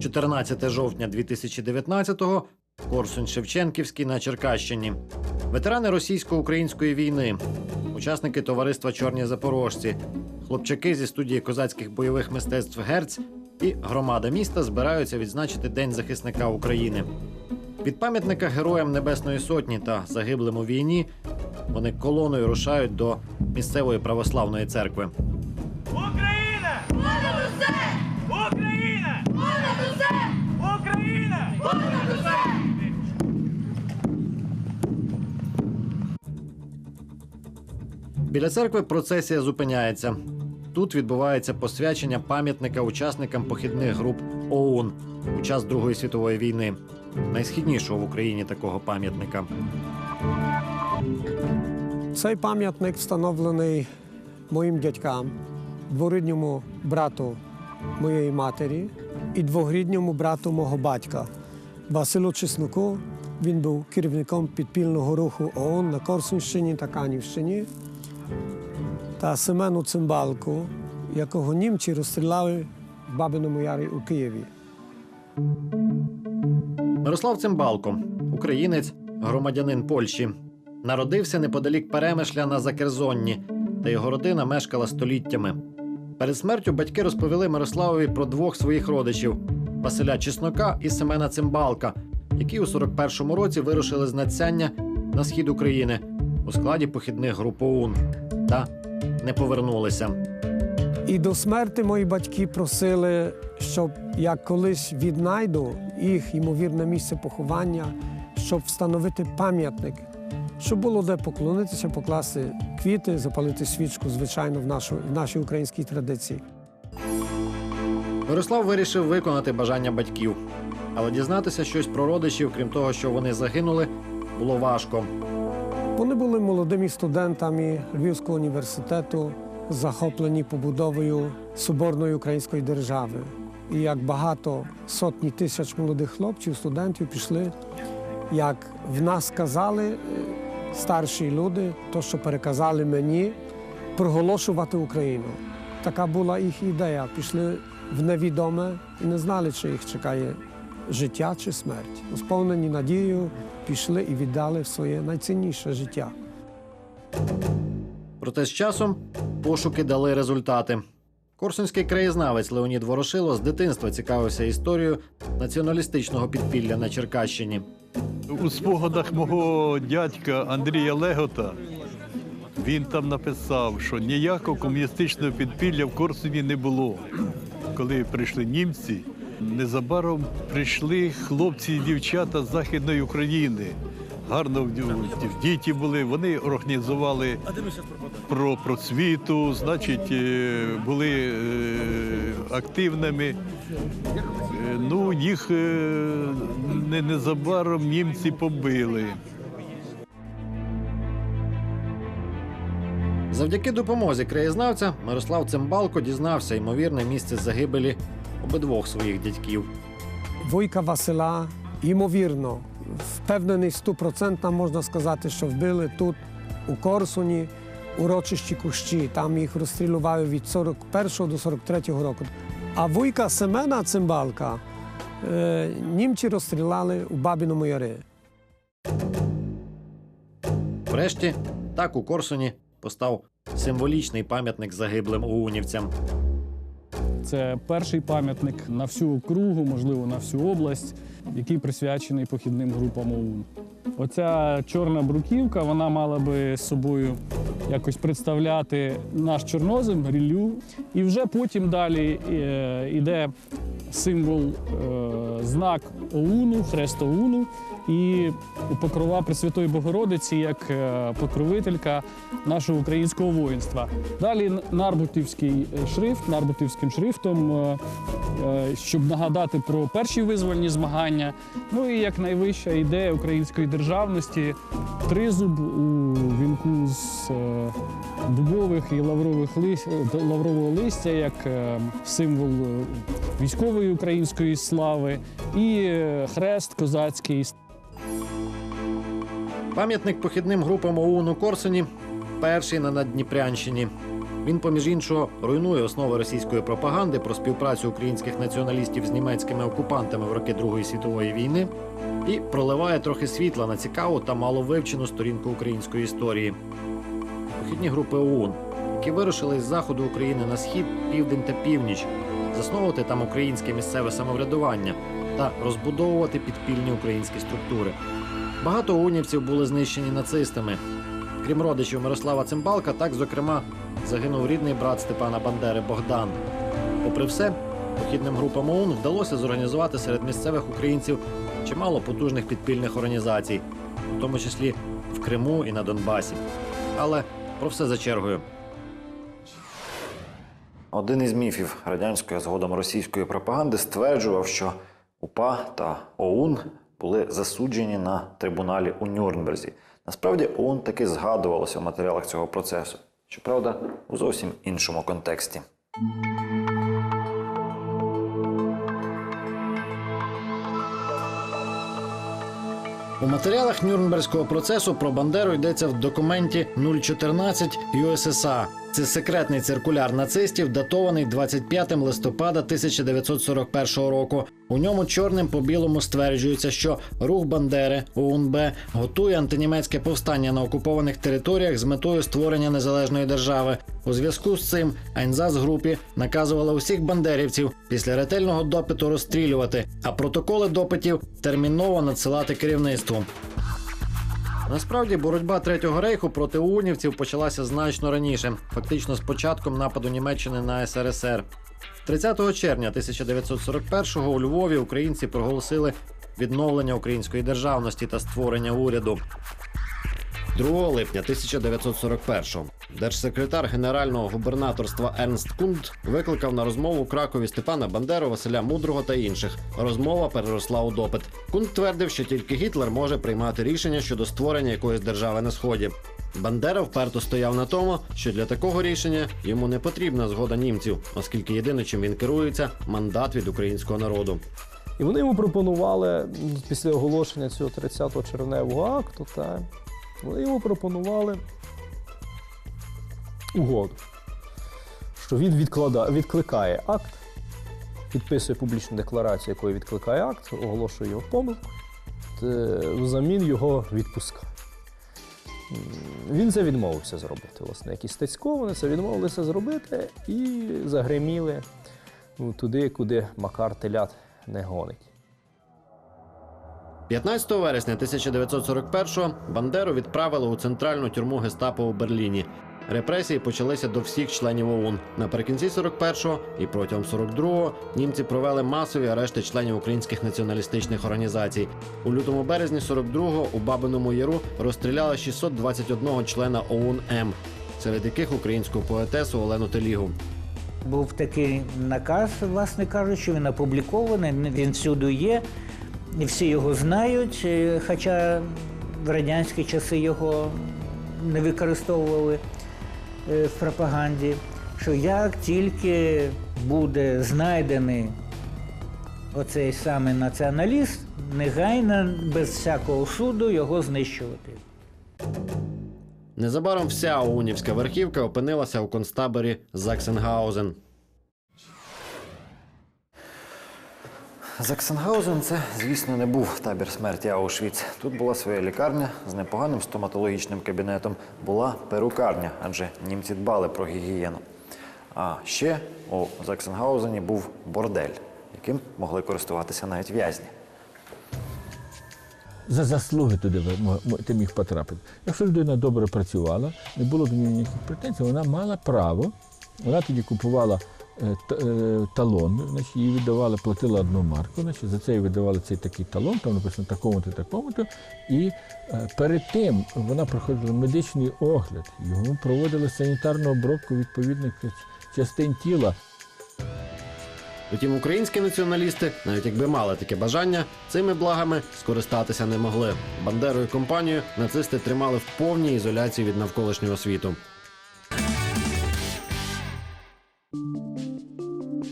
14 жовтня 2019-го, Корсунь Шевченківський на Черкащині. Ветерани російсько-української війни, учасники товариства Чорні Запорожці, хлопчаки зі студії козацьких бойових мистецтв Герць і громада міста збираються відзначити День захисника України. Від пам'ятника Героям Небесної Сотні та загиблим у війні вони колоною рушають до місцевої православної церкви. Україна! Понад усе! Україна! Понад усе! Україна! Понад усе! Біля церкви процесія зупиняється. Тут відбувається посвячення пам'ятника учасникам похідних груп ОУН у час Другої світової війни, найсхіднішого в Україні такого пам'ятника. Цей пам'ятник встановлений моїм дядькам, дворідньому брату моєї матері і двогрідньому брату мого батька Василу Чесноку. Він був керівником підпільного руху ООН на Корсунщині та Канівщині та Семену Цимбалку, якого німці розстріляли в Бабиному Ярі у Києві. Мирослав Цимбалко, українець, громадянин Польщі, народився неподалік Перемишля на Закерзонні, та його родина мешкала століттями. Перед смертю батьки розповіли Мирославові про двох своїх родичів Василя Чеснока і Семена Цимбалка, які у 41-му році вирушили з Нацяння на схід України у складі похідних груп ОУН та не повернулися. І до смерти мої батьки просили, щоб я колись віднайду їх ймовірне місце поховання, щоб встановити пам'ятник, щоб було де поклонитися, покласти квіти, запалити свічку, звичайно, в нашій українській традиції. Мирослав вирішив виконати бажання батьків, але дізнатися щось про родичів, крім того, що вони загинули, було важко. Вони були молодими студентами Львівського університету, захоплені побудовою соборної української держави. І як багато сотні тисяч молодих хлопців, студентів пішли, як в нас казали е, старші люди, то, що переказали мені, проголошувати Україну. Така була їх ідея. Пішли в невідоме і не знали, чи їх чекає життя чи смерть. Сповнені надією, пішли і віддали своє найцінніше життя. Проте з часом пошуки дали результати. Корсунський краєзнавець Леонід Ворошило з дитинства цікавився історією націоналістичного підпілля на Черкащині. У спогадах мого дядька Андрія Легота він там написав, що ніякого комуністичного підпілля в Корсуні не було. Коли прийшли німці, незабаром прийшли хлопці і дівчата з Західної України. Гарно діти були, вони організували про просвіту, значить, е, були е, активними. Е, Ну, їх незабаром німці побили. Завдяки допомозі краєзнавця Мирослав Цимбалко дізнався ймовірне місце загибелі обидвох своїх дядьків. Войка Васила, ймовірно, впевнений стопроцентно можна сказати, що вбили тут, у Корсуні, урочищі Кущі. Там їх розстрілювали від 41 до 43 року. А вуйка Семена Цимбалка е, німці розстріляли у Бабіному Ярі. Врешті, так у Корсуні постав символічний пам'ятник загиблим оунівцям. Це перший пам'ятник на всю округу, можливо, на всю область, який присвячений похідним групам ОУН. Оця чорна бруківка вона мала би собою якось представляти наш чорнозем, ріллю. І вже потім далі е, йде символ, е, знак ОУНу, хрест ОУНу і покрова Пресвятої Богородиці як е, покровителька нашого українського воїнства. Далі нарбутівський е, шрифт, нарбутівським шрифтом, щоб нагадати про перші визвольні змагання. Ну і як найвища ідея української державності тризуб у вінку з дубових і лаврових лис... е, лаврового листя як символ військової української слави, і е, хрест козацький Пам'ятник похідним групам ОУН у Корсуні перший на Наддніпрянщині. Він, поміж іншого, руйнує основи російської пропаганди про співпрацю українських націоналістів з німецькими окупантами в роки Другої світової війни і проливає трохи світла на цікаву та маловивчену сторінку української історії. Похідні групи ОУН, які вирушили з заходу України на схід, південь та північ, засновувати там українське місцеве самоврядування та розбудовувати підпільні українські структури. Багато унівців були знищені нацистами. Крім родичів Мирослава Цимбалка, так, зокрема, загинув рідний брат Степана Бандери Богдан. Попри все, похідним групам ОУН вдалося зорганізувати серед місцевих українців чимало потужних підпільних організацій, в тому числі в Криму і на Донбасі. Але про все за чергою. Один із міфів радянської згодом російської пропаганди стверджував, що УПА та ОУН були засуджені на трибуналі у Нюрнберзі. Насправді ОУН таки згадувалося в матеріалах цього процесу. Щоправда, у зовсім іншому контексті. У матеріалах Нюрнберзького процесу про Бандеру йдеться в документі 014 USSA. Це секретний циркуляр нацистів, датований 25 листопада 1941 року. У ньому чорним по білому стверджується, що рух Бандери ОУНБ готує антинімецьке повстання на окупованих територіях з метою створення незалежної держави. У зв'язку з цим Айнзас групі наказувала усіх бандерівців після ретельного допиту розстрілювати, а протоколи допитів терміново надсилати керівництву. Насправді боротьба Третього рейху проти унівців почалася значно раніше, фактично з початком нападу Німеччини на СРСР. 30 червня 1941-го у Львові українці проголосили відновлення української державності та створення уряду. 2 липня 1941-го держсекретар генерального губернаторства Ернст Кунд викликав на розмову в Кракові Степана Бандеру, Василя Мудрого та інших. Розмова переросла у допит. Кунд твердив, що тільки Гітлер може приймати рішення щодо створення якоїсь держави на сході. Бандера вперто стояв на тому, що для такого рішення йому не потрібна згода німців, оскільки єдине, чим він керується, мандат від українського народу. І вони йому пропонували після оголошення цього 30 червневого акту, та, вони йому пропонували угоду, що він відкликає акт, підписує публічну декларацію, якою відкликає акт, оголошує його помилку, взамін його відпускає. Він це відмовився зробити. Власне, як і Стецько, вони це відмовилися зробити і загриміли ну, туди, куди Макар телят не гонить. 15 вересня 1941-го Бандеру відправили у центральну тюрму гестапо у Берліні. Репресії почалися до всіх членів ОУН. Наприкінці 41-го і протягом 42-го німці провели масові арешти членів українських націоналістичних організацій. У лютому березні 42-го у Бабиному Яру розстріляли 621 члена ОУН М, серед яких українську поетесу Олену Телігу. Був такий наказ, власне кажучи, він опублікований, він всюди є, і всі його знають, е, хоча в радянські часи його не використовували е, в пропаганді. Що як тільки буде знайдений оцей саме націоналіст, негайно, без всякого суду його знищувати. Незабаром вся оунівська верхівка опинилася у концтаборі Заксенгаузен. Заксенгаузен це, звісно, не був табір смерті Аушвіц. Тут була своя лікарня з непоганим стоматологічним кабінетом. Була перукарня, адже німці дбали про гігієну. А ще у Заксенгаузені був бордель, яким могли користуватися навіть в'язні. за заслуги туди ти міг потрапити. Якщо людина добре працювала, не було до неї ніяких претензій, вона мала право. Вона тоді купувала талон, значить, їй видавали, платила одну марку, значить, за це їй видавали цей такий талон, там написано такому-то, такому-то. І е, перед тим вона проходила медичний огляд, йому проводили санітарну обробку відповідних частин тіла. Утім, українські націоналісти, навіть якби мали таке бажання, цими благами скористатися не могли. Бандеру і компанію нацисти тримали в повній ізоляції від навколишнього світу.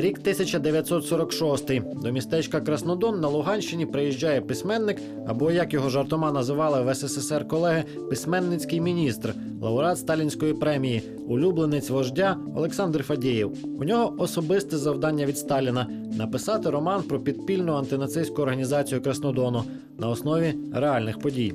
Рік 1946. До містечка Краснодон на Луганщині приїжджає письменник, або як його жартома називали в СССР колеги, письменницький міністр, лауреат сталінської премії, улюбленець вождя Олександр Фадєєв. У нього особисте завдання від Сталіна написати роман про підпільну антинацистську організацію Краснодону на основі реальних подій.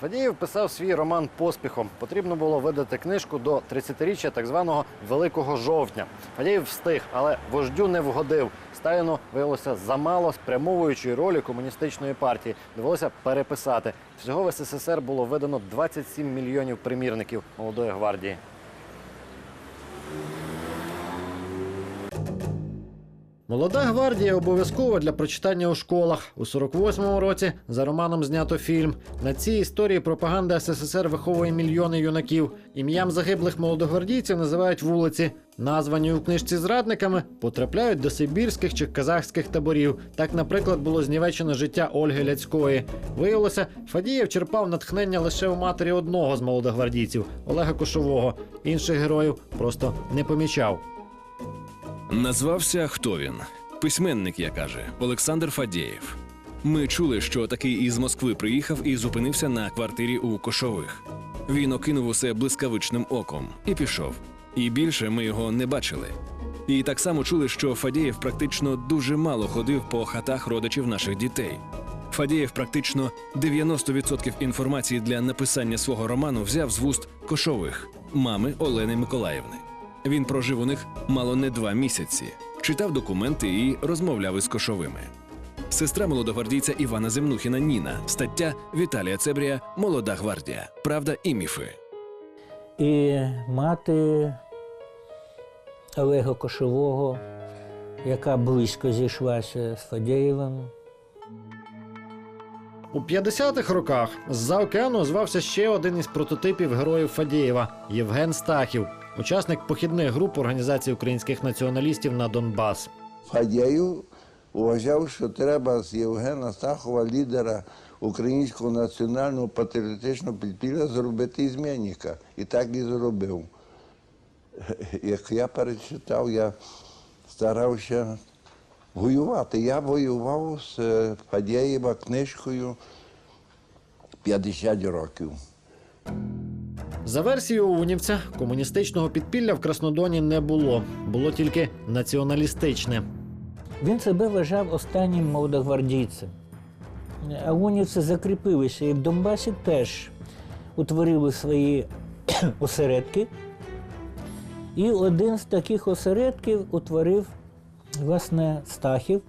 Фадієв писав свій роман поспіхом. Потрібно було видати книжку до 30-річчя так званого Великого жовтня. Фадієв встиг, але вождю не вгодив. Сталіну виявилося замало спрямовуючої ролі комуністичної партії. Довелося переписати. Всього в СССР було видано 27 мільйонів примірників молодої гвардії. Молода гвардія обов'язкова для прочитання у школах. У 48-му році за романом знято фільм. На цій історії пропаганда СССР виховує мільйони юнаків. Ім'ям загиблих молодогвардійців називають вулиці. Названі у книжці зрадниками потрапляють до сибірських чи казахських таборів. Так, наприклад, було знівечено життя Ольги Ляцької. Виявилося, Фадієв черпав натхнення лише у матері одного з молодогвардійців Олега Кошового. Інших героїв просто не помічав. Назвався хто він? Письменник, я каже, Олександр Фадєєв. Ми чули, що такий із Москви приїхав і зупинився на квартирі у Кошових. Він окинув усе блискавичним оком і пішов. І більше ми його не бачили. І так само чули, що Фадєєв практично дуже мало ходив по хатах родичів наших дітей. Фадєєв практично 90% інформації для написання свого роману взяв з вуст Кошових, мами Олени Миколаївни. Він прожив у них мало не два місяці, читав документи і розмовляв із кошовими. Сестра молодогвардійця Івана Земнухіна Ніна, стаття Віталія Цебрія Молода гвардія. Правда і міфи. І мати Олега Кошового, яка близько зійшлася з Фадєєвим, У 50-х роках з-за океану звався ще один із прототипів героїв Фадєєва Євген Стахів, учасник похідних груп організації українських націоналістів на Донбас. Фадєєв вважав, що треба з Євгена Стахова, лідера українського національного патріотичного підпілля, зробити ізменника. І так і зробив. Як я перечитав, я старався воювати. Я воював з Фадєєва книжкою 50 років. За версією Унівця, комуністичного підпілля в Краснодоні не було. Було тільки націоналістичне. він себе вважав останнім молодогвардійцем. А унівці закріпилися і в Донбасі теж утворили свої осередки. І один з таких осередків утворив, власне, Стахів.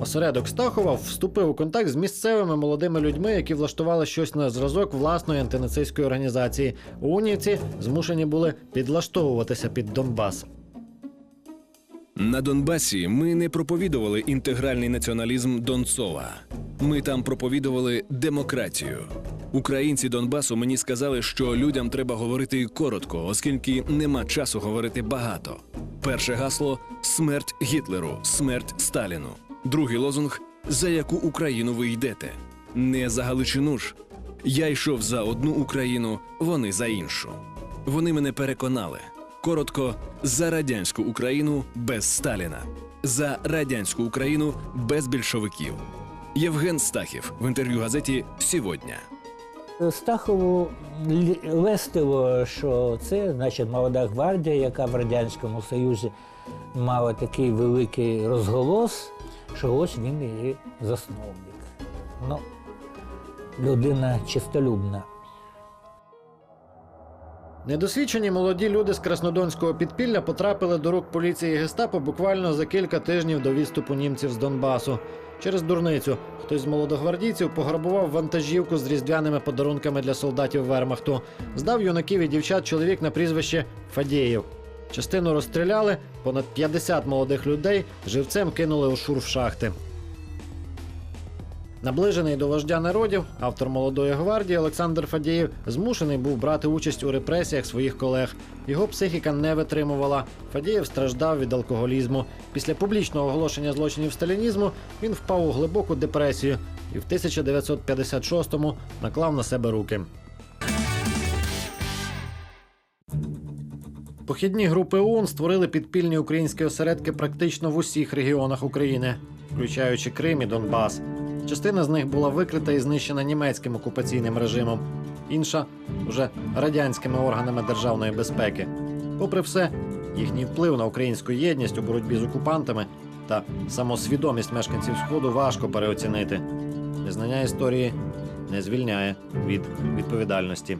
Осередок Стахова вступив у контакт з місцевими молодими людьми, які влаштували щось на зразок власної антинацистської організації. Унівці змушені були підлаштовуватися під Донбас. На Донбасі ми не проповідували інтегральний націоналізм Донцова. Ми там проповідували демократію. Українці Донбасу мені сказали, що людям треба говорити коротко, оскільки нема часу говорити багато. Перше гасло смерть Гітлеру, смерть Сталіну. Другий лозунг за яку Україну ви йдете. Не за Галичину ж. Я йшов за одну Україну, вони за іншу. Вони мене переконали. Коротко, за радянську Україну без Сталіна, за радянську Україну без більшовиків. Євген Стахів в інтерв'ю газеті Сьогодні. Стахову лестило, що це значить молода гвардія, яка в Радянському Союзі мала такий великий розголос, що ось він її засновник. Ну, людина чистолюбна. Недосвідчені молоді люди з краснодонського підпілля потрапили до рук поліції гестапо буквально за кілька тижнів до відступу німців з Донбасу. Через дурницю хтось з молодогвардійців пограбував вантажівку з різдвяними подарунками для солдатів Вермахту. Здав юнаків і дівчат чоловік на прізвище Фадєєв. Частину розстріляли, понад 50 молодих людей живцем кинули у шурф шахти. Наближений до вождя народів, автор молодої гвардії Олександр Фадєєв змушений був брати участь у репресіях своїх колег. Його психіка не витримувала. Фадєєв страждав від алкоголізму. Після публічного оголошення злочинів сталінізму він впав у глибоку депресію і в 1956-му наклав на себе руки. Похідні групи ОУН створили підпільні українські осередки практично в усіх регіонах України, включаючи Крим і Донбас. Частина з них була викрита і знищена німецьким окупаційним режимом, інша вже радянськими органами державної безпеки. Попри все, їхній вплив на українську єдність у боротьбі з окупантами та самосвідомість мешканців Сходу важко переоцінити. Незнання історії не звільняє від відповідальності.